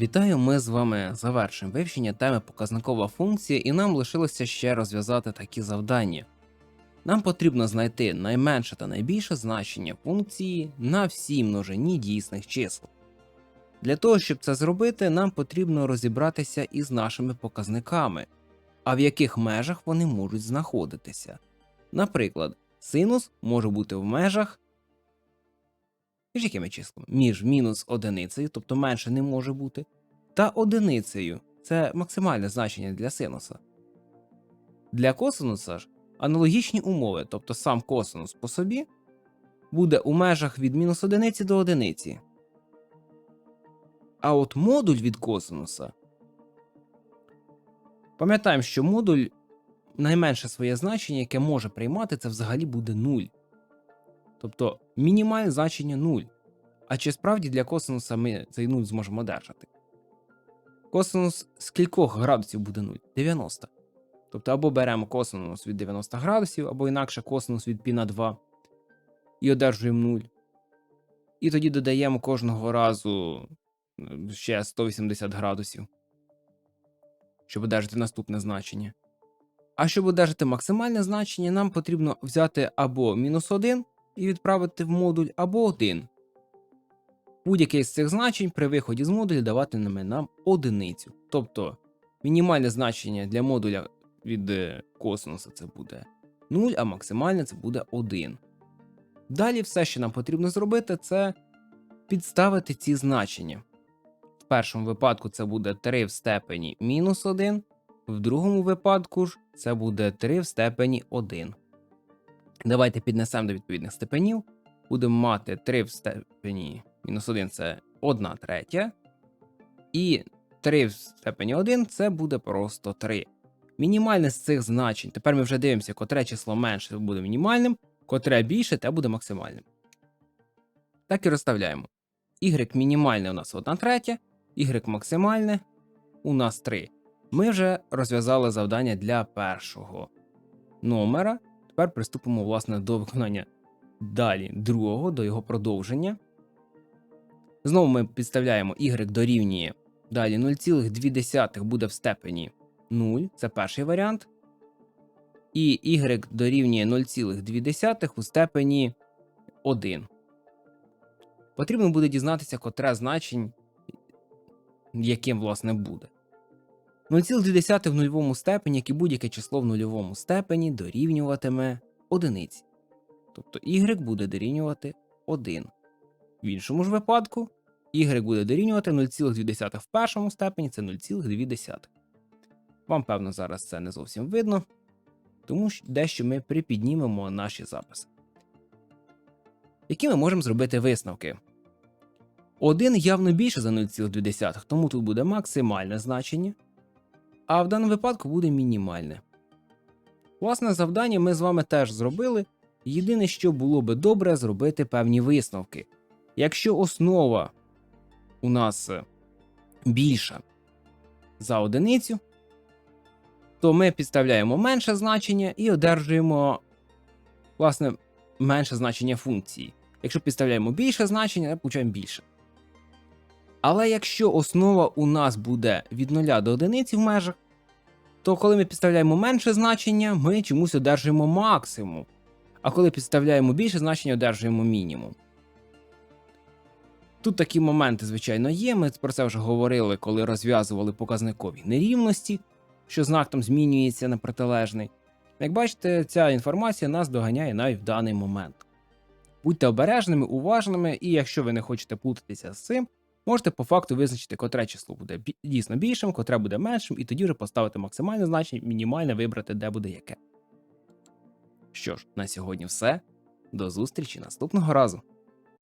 Вітаю, ми з вами завершуємо вивчення теми показникова функція, і нам лишилося ще розв'язати такі завдання. Нам потрібно знайти найменше та найбільше значення функції на всій множині дійсних чисел. Для того, щоб це зробити, нам потрібно розібратися із нашими показниками, а в яких межах вони можуть знаходитися. Наприклад, синус може бути в межах між якими числами? Між мінус одиницею, тобто менше не може бути, та одиницею це максимальне значення для синуса. Для косинуса ж аналогічні умови, тобто сам косинус по собі, буде у межах від мінус одиниці до одиниці. А от модуль від косинуса. Пам'ятаємо, що модуль найменше своє значення, яке може приймати, це взагалі буде 0. Тобто мінімальне значення 0. А чи справді для косинуса ми цей 0 зможемо одержати? Косинус з кількох градусів буде 0? 90. Тобто або беремо косинус від 90 градусів, або інакше косинус від π на 2 і одержуємо 0. І тоді додаємо кожного разу ще 180 градусів, щоб одержати наступне значення. А щоб одержати максимальне значення, нам потрібно взяти або мінус 1 і відправити в модуль, або 1. Будь-яке з цих значень при виході з модуля даватиме нам одиницю. Тобто мінімальне значення для модуля від е, косинуса це буде 0, а максимальне це буде 1. Далі все, що нам потрібно зробити, це підставити ці значення. В першому випадку це буде 3 в степені мінус 1, в другому випадку ж це буде 3 в степені 1. Давайте піднесемо до відповідних степенів. Будемо мати 3 в степені мінус 1 це 1 третя. І 3 в степені 1 це буде просто 3. Мінімальне з цих значень. Тепер ми вже дивимося, котре число менше буде мінімальним, котре більше, те буде максимальним. Так і розставляємо. Y мінімальне у нас 1 третя, Y максимальне у нас 3. Ми вже розв'язали завдання для першого номера. Тепер приступимо власне до виконання далі другого, до його продовження. Знову ми підставляємо y дорівнює. Далі 0,2 буде в степені 0, це перший варіант. І y дорівнює 0,2 у степені 1. Потрібно буде дізнатися, котре значень, яким власне буде. 0,2 в нульовому степені, як і будь-яке число в нульовому степені, дорівнюватиме одиниці. Тобто y буде дорівнювати 1. В іншому ж випадку y буде дорівнювати 0,2 в першому степені, це 0,2. Вам, певно, зараз це не зовсім видно, тому що дещо ми припіднімемо наші записи. Які ми можемо зробити висновки? 1 явно більше за 0,2, тому тут буде максимальне значення, а в даному випадку буде мінімальне. Власне завдання ми з вами теж зробили. Єдине, що було би добре зробити певні висновки. Якщо основа у нас е, більша за одиницю, то ми підставляємо менше значення і одержуємо власне менше значення функції. Якщо підставляємо більше значення, то получаємо більше. Але якщо основа у нас буде від 0 до 1 в межах, то коли ми підставляємо менше значення, ми чомусь одержуємо максимум. А коли підставляємо більше значення, одержуємо мінімум. Тут такі моменти, звичайно, є. Ми про це вже говорили, коли розв'язували показникові нерівності, що знак там змінюється на протилежний. Як бачите, ця інформація нас доганяє навіть в даний момент. Будьте обережними, уважними, і якщо ви не хочете плутатися з цим, можете по факту визначити, котре число буде дійсно більшим, котре буде меншим, і тоді вже поставити максимальне значення, мінімальне вибрати, де буде яке. Що ж, на сьогодні все. До зустрічі наступного разу.